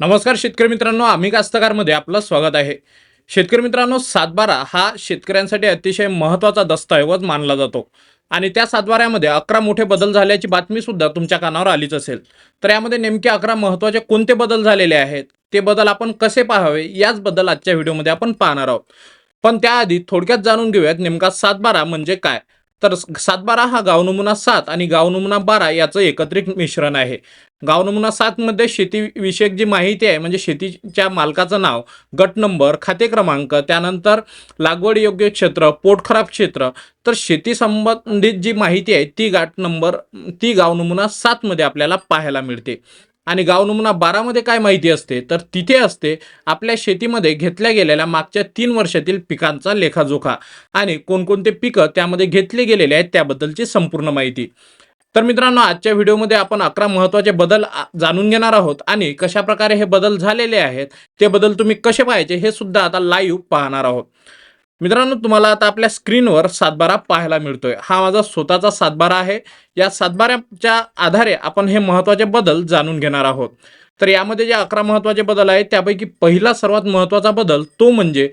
नमस्कार शेतकरी मित्रांनो आम्ही कास्तकारमध्ये आपलं स्वागत आहे. शेतकरी मित्रांनो सातबारा हा शेतकऱ्यांसाठी अतिशय महत्त्वाचा दस्तऐवज मानला जातो. आणि त्या सातबाऱ्यामध्ये अकरा मोठे बदल झाल्याची बातमी सुद्धा तुमच्या कानावर आलीच असेल. तर यामध्ये नेमके अकरा महत्त्वाचे कोणते बदल झालेले आहेत? ते बदल आपण कसे पाहावे? याचबद्दल आजच्या व्हिडिओमध्ये आपण पाहणार आहोत. पण त्याआधी थोडक्यात जाणून घेऊयात नेमका सातबारा म्हणजे काय? तर सातबारा हा गाव नमुना सात आणि गाव नमुना बारा याचं एकत्रित मिश्रण आहे. गाव नमुना सातमध्ये शेतीविषयक जी माहिती आहे म्हणजे शेतीच्या मालकाचं नाव गट नंबर खाते क्रमांक त्यानंतर लागवड योग्य क्षेत्र पोटखराब क्षेत्र तर शेती संबंधित जी माहिती आहे ती गाठ नंबर ती गाव नमुना सातमध्ये आपल्याला पाहायला मिळते. आणि गाव नमुना बारामध्ये काय माहिती असते तर तिथे असते आपल्या शेतीमध्ये घेतल्या गेलेल्या मागच्या तीन वर्षातील पिकांचा लेखाजोखा. आणि कोणकोणते पिकं त्यामध्ये घेतले गेलेले आहेत त्याबद्दलची संपूर्ण माहिती. तर मित्रांनो आजच्या व्हिडिओमध्ये आपण अकरा महत्त्वाचे बदल जाणून घेणार आहोत आणि कशा प्रकारे हे बदल झालेले आहेत ते बदल तुम्ही कसे पाहायचे हे सुद्धा आता लाईव्ह पाहणार आहोत. मित्रांनो तुम्हाला आता आपल्या स्क्रीनवर सातबारा पाहायला मिळतोय. हा माझा स्वतःचा सातबारा आहे. या सातबाऱ्याच्या आधारे आपण हे महत्त्वाचे बदल जाणून घेणार आहोत. तर यामध्ये जे अकरा महत्त्वाचे बदल आहेत त्यापैकी पहिला सर्वात महत्त्वाचा बदल तो म्हणजे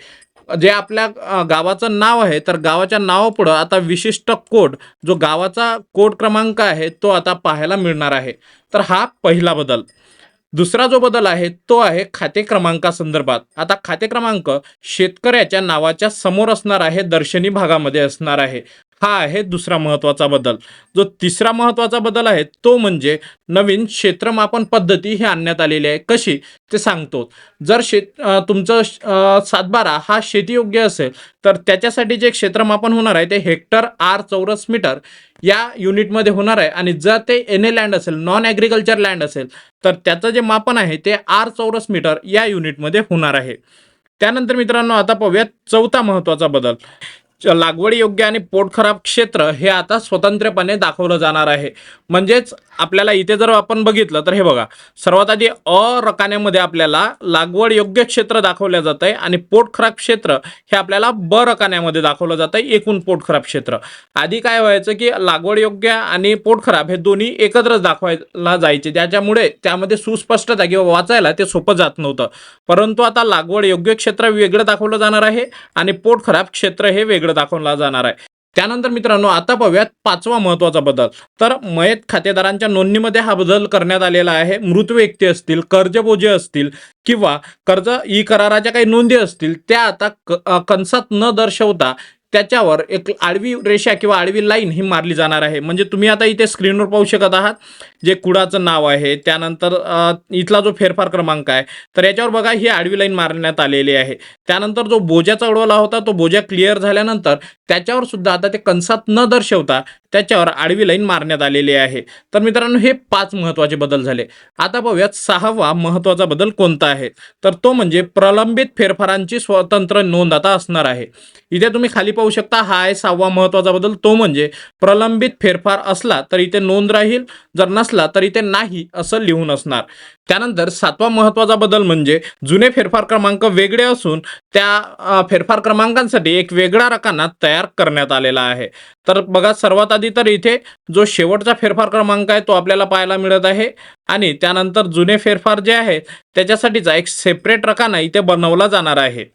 जे आपल्या गावाचं नाव आहे तर गावाच्या नावापुढं आता विशिष्ट कोड जो गावाचा कोड क्रमांक आहे तो आता पाहायला मिळणार आहे. तर हा पहिला बदल. दुसरा जो बदल आहे तो आहे खाते क्रमांकासंदर्भात. आता खाते क्रमांक शेतकऱ्याच्या नावाच्या समोर असणार आहे दर्शनी भागामध्ये असणार आहे. हा आहे दुसरा महत्त्वाचा बदल. जो तिसरा महत्त्वाचा बदल आहे तो म्हणजे नवीन क्षेत्रमापन पद्धती ही आणण्यात आलेली आहे. कशी? ते सांगतो. जर शेत तुमचं सातबारा हा शेतीयोग्य असेल तर त्याच्यासाठी जे क्षेत्रमापन होणार आहे ते हेक्टर आर चौरस मीटर या युनिटमध्ये होणार आहे. आणि जर ते एन ए लँड असेल नॉन ॲग्रिकल्चर लँड असेल तर त्याचं जे मापन आहे ते आर चौरस मीटर या युनिटमध्ये होणार आहे. त्यानंतर मित्रांनो आता पाहूयात चौथा महत्त्वाचा बदल. लागवड योग्य आणि पोटखराब क्षेत्र हे आता स्वतंत्रपणे दाखवलं जाणार आहे. म्हणजेच आपल्याला इथे जर आपण बघितलं तर हे बघा सर्वात आधी अ रकान्यामध्ये आपल्याला लागवड योग्य क्षेत्र दाखवलं जात आहे आणि पोटखराब क्षेत्र हे आपल्याला ब रकान्यामध्ये दाखवलं जात आहे एकूण पोटखराब क्षेत्र. आधी काय व्हायचं की लागवड योग्य आणि पोटखराब हे दोन्ही एकत्रच दाखवायला जायचे. त्याच्यामुळे त्यामध्ये सुस्पष्टता किंवा वाचायला ते सोपं जात नव्हतं. परंतु आता लागवड योग्य क्षेत्र वेगळं दाखवलं जाणार आहे आणि पोटखराब क्षेत्र हे वेगळं दाखवला जाणार आहे. त्यानंतर मित्रांनो आता पाहूयात पाचवा महत्त्वाचा बदल. तर मयत खातेदारांच्या नोंदणीमध्ये हा बदल करण्यात आलेला आहे. मृत व्यक्ती असतील कर्जबोजे असतील किंवा कर्ज ई कराराच्या काही नोंदी असतील त्या आता कंसात न दर्शवता त्याच्यावर एक आडवी रेषा किंवा आडवी लाईन ही मारली जाणार आहे. म्हणजे तुम्ही आता इथे स्क्रीनवर पाहू शकत आहात जे कुडाचं नाव आहे त्यानंतर इथला जो फेरफार क्रमांक आहे तर याच्यावर बघा ही आडवी लाईन मारण्यात आलेली आहे. त्यानंतर जो बोजा चढवला होता तो बोजा क्लिअर झाल्यानंतर त्याच्यावर सुद्धा आता ते कंसात न दर्शवता त्याच्यावर आडवी लाईन मारण्यात आलेली आहे. तर मित्रांनो हे पाच महत्त्वाचे बदल झाले. आता पाहूयात सहावा महत्त्वाचा बदल कोणता आहे? तर तो म्हणजे प्रलंबित फेरफारांची स्वतंत्र नोंद आता असणार आहे. इथे तुम्ही खाली पाहू शकता हा आहे सहावा महत्त्वाचा बदल. तो म्हणजे प्रलंबित फेरफार असला तर इथे नोंद राहील जर नसला तर इथे नाही असं लिहून असणार. त्यानंतर सातवा महत्त्वाचा बदल म्हणजे जुने फेरफार क्रमांक वेगळे असून त्या फेरफार क्रमांकांसाठी एक वेगळा रकाना तयार करण्यात आलेला आहे. तर बघा सर्वात आधी तर इथे जो शेवटचा फेरफार क्रमांक आहे तो आपल्याला पाहायला मिळत आहे आणि त्यानंतर जुने फेरफार जे आहेत त्याच्यासाठीचा एक सेपरेट रकाना इथे बनवला जाणार आहे.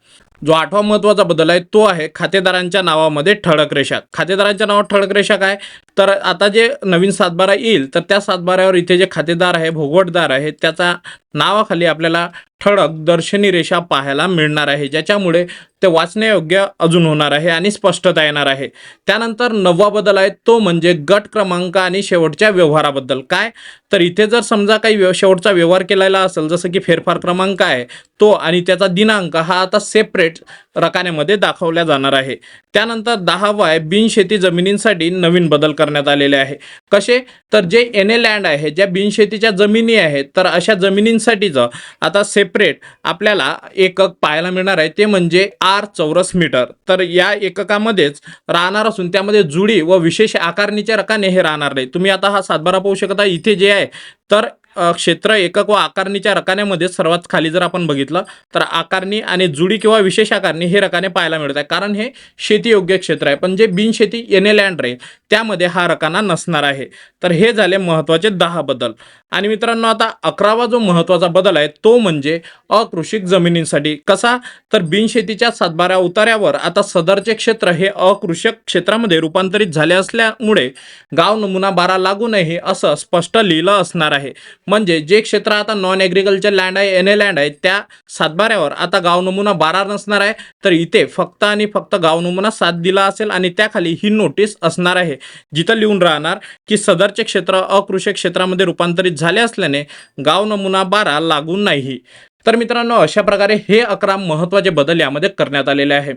जो आठवा महत्त्वाचा बदल आहे तो आहे खातेदारांच्या नावामध्ये ठळक रेषा. खातेदारांच्या नावात ठळक रेषा काय? तर आता जे नवीन सातबारा येईल तर त्या सातबाऱ्यावर इथे जे खातेदार आहे भोगवटदार आहे त्याचा नावाखाली आपल्याला ठळक दर्शनी रेषा पाहायला मिळणार आहे ज्याच्यामुळे ते वाचण्यायोग्य अजून होणार आहे आणि स्पष्टता येणार आहे. त्यानंतर नववा बदल आहे तो म्हणजे गट क्रमांक आणि शेवटच्या व्यवहाराबद्दल. काय? तर इथे जर समजा काही व्यव शेवटचा व्यवहार केलेला असेल जसं की फेरफार क्रमांक आहे तो आणि त्याचा दिनांक हा आता सेपरेट रकान्यामध्ये दाखवल्या जाणार आहे. त्यानंतर दहावाय बिनशेती जमिनींसाठी नवीन बदल करण्यात आलेले आहे. कसे? तर जे एन ए लँड आहे ज्या बिनशेतीच्या जमिनी आहेत तर अशा जमिनींसाठीचं आता सेपरेट आपल्याला एकक पाहायला मिळणार आहे ते म्हणजे आर चौरस मीटर. तर या एककामध्येच राहणार असून त्यामध्ये जुडी व विशेष आकारणीचे रकाने हे राहणार नाही. तुम्ही आता हा सातबारा पाहू शकता इथे जे आहे तर क्षेत्र एकक व आकारणीच्या रकान्यामध्ये सर्वात खाली जर आपण बघितलं तर आकारणी आणि जुडी किंवा विशेष आकारणी हे रकाने पाहायला मिळत आहे कारण हे शेतीयोग्य क्षेत्र आहे. पण जे बिनशेती एने लँड राहील त्यामध्ये हा रकाना नसणार आहे. तर हे झाले महत्त्वाचे दहा बदल. आणि मित्रांनो आता अकरावा जो महत्त्वाचा बदल आहे तो म्हणजे अकृषिक जमिनींसाठी. कसा? तर बिनशेतीच्या सातबाऱ्या उतार्यावर आता सदरचे क्षेत्र हे अकृषक क्षेत्रामध्ये रूपांतरित झाले असल्यामुळे गाव नमुना बारा लागू नये असं स्पष्ट लिहिलं असणार आहे. म्हणजे जे क्षेत्र आता नॉन ॲग्रिकल्चर लँड आहे एन ए लँड आहे त्या सातबाऱ्यावर आता गाव नमुना बारा नसणार आहे तर इथे फक्त आणि फक्त गाव नमुना सात दिला असेल आणि त्याखाली ही नोटीस असणार आहे. जिथं लिहून राहणार की सदरचे क्षेत्र अकृषी क्षेत्रामध्ये रूपांतरित झाले असल्याने गाव नमुना बारा लागू नाही. तर मित्रांनो अशा प्रकारे हे अकरा महत्त्वाचे बदल यामध्ये करण्यात आलेले आहे.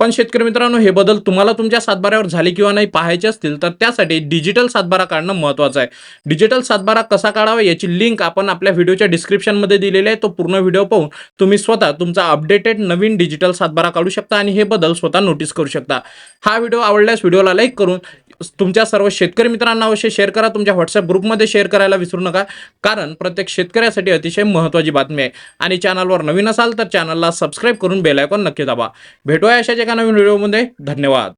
पण शेतकरी मित्रांनो हे बदल तुम्हाला तुमच्या सातबाऱ्यावर झाले किंवा नाही पाहायचे असतील तर त्यासाठी डिजिटल सातबारा काढणं महत्त्वाचं आहे. डिजिटल सातबारा कसा काढावा याची लिंक आपण आपल्या व्हिडिओच्या डिस्क्रिप्शनमध्ये दिलेली आहे. तो पूर्ण व्हिडिओ पाहून तुम्ही स्वतः तुमचा अपडेटेड नवीन डिजिटल सातबारा काढू शकता आणि हे बदल स्वतः नोटीस करू शकता. हा व्हिडिओ आवडल्यास व्हिडिओला लाईक करून तुमच्या सर्व शेतकरी मित्रांना अवश्य शेअर करा. तुमच्या व्हॉट्सअप ग्रुपमध्ये शेअर करायला विसरू नका. कारण प्रत्येक शेतकऱ्यासाठी अतिशय महत्त्वाची बातमी आहे. आणि चॅनलवर नवीन असाल तर चॅनलला सबस्क्राईब करून बेल आयकॉन नक्की दाबा. भेटूया अशाच एका नवीन व्हिडिओमध्ये धन्यवाद.